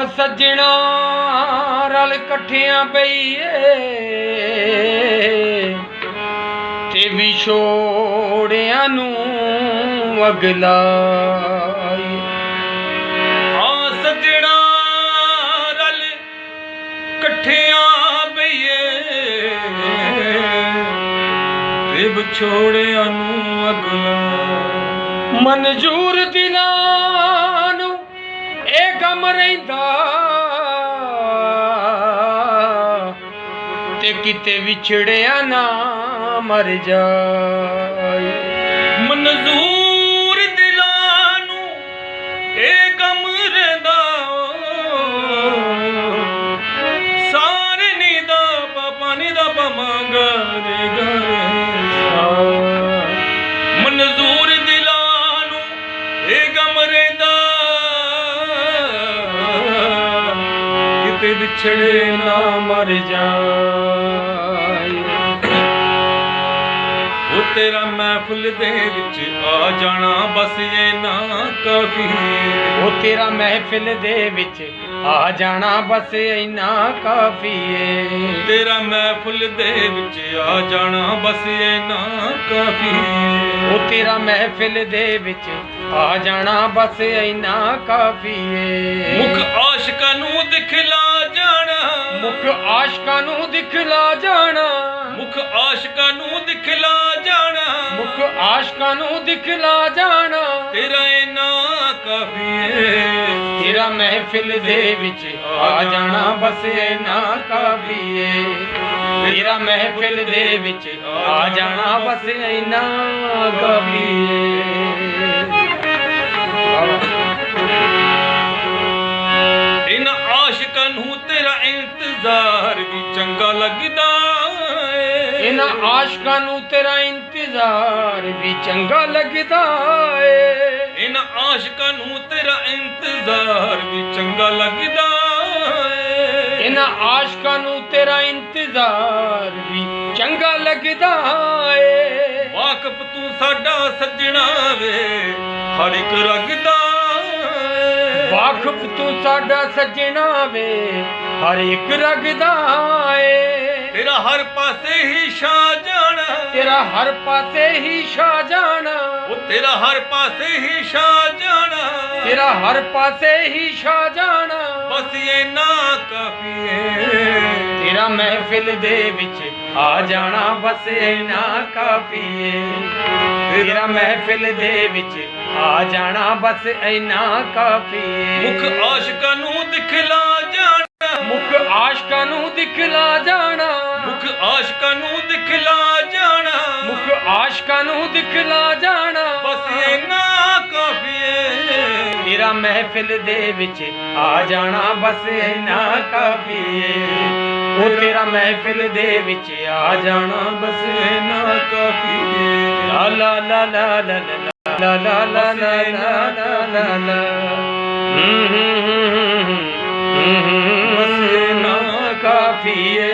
ਆ ਸੱਜਣਾ, ਰਲ ਇਕੱਠਿਆਂ ਬਈਏ ਤੇ ਵਿਛੋੜਿਆਂ ਨੂੰ ਅਗਲਾਈ ਆ ਸੱਜਣਾ, ਰਲ ਇਕੱਠਿਆਂ ਪਈਏ। ਤੇ ਵਿਛੋੜਿਆਂ ਨੂੰ ਅਗਲਾ। ਮਨਜ਼ੂਰ ਦਿਲਾਂ ਇਹ ਰਹਿੰਦਾ। ਤੇ ਕਿਤੇ ਵਿਛੜਿਆ ਨਾ ਮਰ ਜਾਏ। ਮਨਜ਼ੂਰ ਦਿਲਾਂ ਨੂੰ ਇਹ ਗਮ ਰਹਿੰਦਾ। ਸਾਰੇ ਨੀ ਦਾ ਪਾਪਾ ਨੀ ਦਾ ਪਮਾਂਗਾ ਰੇ ਵਿਛੜੇ ਨਾ ਮਰ ਜਾਏ। ਉਹ ਤੇਰਾ ਮਹਿਫਿਲ ਦੇ ਵਿੱਚ ਆ ਜਾਣਾ ਬਸ ਇਹ ਨਾ ਕਾਫੀ ਉਹ ਤੇਰਾ ਮਹਿਫਿਲ ਦੇ ਵਿੱਚ ਆ ਜਾਣਾ ਬਸ ਇਨਾ ਕਾਫੀ ਏ ਤੇਰਾ ਮਹਿਫਿਲ ਦੇ ਵਿੱਚ ਆ ਜਾਣਾ ਬਸ ਇਹ ਨਾ ਕਾਫੀ ਉਹ ਤੇਰਾ ਮਹਿਫਿਲ ਦੇ ਵਿੱਚ ਆ ਜਾਣਾ ਬਸ ਇਨਾ ਕਾਫੀ ਏ ਮੁਖ ਆਸ਼ਕਾਂ ਨੂੰ ਦਿਖਲਾ ਮੁਖ ਆਸ਼ਕਾਂ ਨੂੰ ਦਿਖਲਾ ਜਾਣਾ। ਮੁਖ ਆਸ਼ਕਾਂ ਨੂੰ ਦਿਖਲਾ ਜਾਣਾ। ਮੁਖ ਆਸ਼ਕਾਂ ਨੂੰ ਦਿਖਲਾ ਜਾਣਾ। ਤੇਰਾ ਇਨਾ ਕਾਫੀ ਏ ਤੇਰਾ ਮਹਿਫਿਲ ਦੇ ਵਿੱਚ ਆ ਜਾਣਾ ਬਸ ਇਨਾ ਕਾਫੀ ਏ ਤੇਰਾ ਮਹਿਫਿਲ ਦੇ ਵਿੱਚ ਆ ਜਾਣਾ ਬਸ ਇਨਾ ਕਾਫੀ ਇੰਤਜ਼ਾਰ ਵੀ ਚੰਗਾ ਲੱਗਦਾ ਏ। ਇਨ ਆਸ਼ਕਾਂ ਨੂੰ ਤੇਰਾ ਇੰਤਜ਼ਾਰ ਵੀ ਚੰਗਾ ਲੱਗਦਾ ਏ। ਇਨ ਆਸ਼ਕਾਂ ਨੂੰ ਤੇਰਾ ਇੰਤਜ਼ਾਰ ਵੀ ਚੰਗਾ ਲੱਗਦਾ ਏ। ਇਨ ਆਸ਼ਕਾਂ ਨੂੰ ਤੇਰਾ ਇੰਤਜ਼ਾਰ ਵੀ ਚੰਗਾ ਲੱਗਦਾ ਏ। ਵਾਕਫ ਤੂੰ ਸਾਡਾ ਸੱਜਣਾ ਵੇ। ਹਰ ਇੱਕ ਰਗਦਾ ਏ ਤੂੰ ਸਾਡਾ ਸੱਜਣਾ ਵੇ ਹਰ ਇੱਕ ਰਗਦਾ ਏ। ਤੇਰਾ ਹਰ ਪਾਸੇ ਹੀ ਛਾ ਤੇਰਾ ਹਰ ਪਾਸੇ ਹੀ ਛਾ ਜਾਣਾ ਉਹ ਤੇਰਾ ਹਰ ਪਾਸੇ ਹੀ ਛਾ ਜਾਣਾ ਤੇਰਾ ਹਰ ਪਾਸੇ ਹੀ ਛਾ ਜਾਣਾ ਬਸ ਨਾ ਕਾਫੀ ਏ। ਤੇਰਾ ਮਹਿਫਿਲ ਦੇ ਵਿੱਚ ਆ ਜਾਣਾ ਬਸ ਨਾ ਕਾਫੀ ਏ। ਤੇਰਾ ਮਹਿਫਿਲ ਦੇ ਵਿੱਚ ਆ ਜਾਣਾ ਬਸ ਇਨਾ ਕਾਫੀ ਏ। ਮੁਖ ਆਸ਼ਕਾਂ ਨੂੰ ਦਿਖਲਾ ਜਾਣਾ। ਮੁਖ ਆਸ਼ਕਾਂ ਨੂੰ ਦਿਖਲਾ ਜਾਣਾ। ਮੁਖ ਆਸ਼ਕਾਂ ਨੂੰ ਦਿਖਲਾ ਆਸ਼ਕਾਂ ਨੂੰ ਦਿਖਲਾ ਜਾਣਾ ਬਸ ਇਨਾ ਕਾਫੀ ਏ ਤੇਰਾ ਮਹਿਫਿਲ ਦੇ ਵਿੱਚ ਆ ਜਾਣਾ ਬਸ ਇਨਾ ਕਾਫੀ ਏ ਉਹ ਤੇਰਾ ਮਹਿਫਿਲ ਦੇ ਵਿੱਚ ਆ ਜਾਣਾ ਬਸ ਇਨਾ ਕਾਫੀ ਏ ਲਾ ਲਾ ਲਾ ਲਾ ਲਾ ਲਾ ਲਾ ਲਾ ਲਾ ਲਾ ਲਾ ਹੂੰ ਹੂੰ ਹੂੰ ਹੂੰ ਬਸ ਇਨਾ ਕਾਫੀ ਏ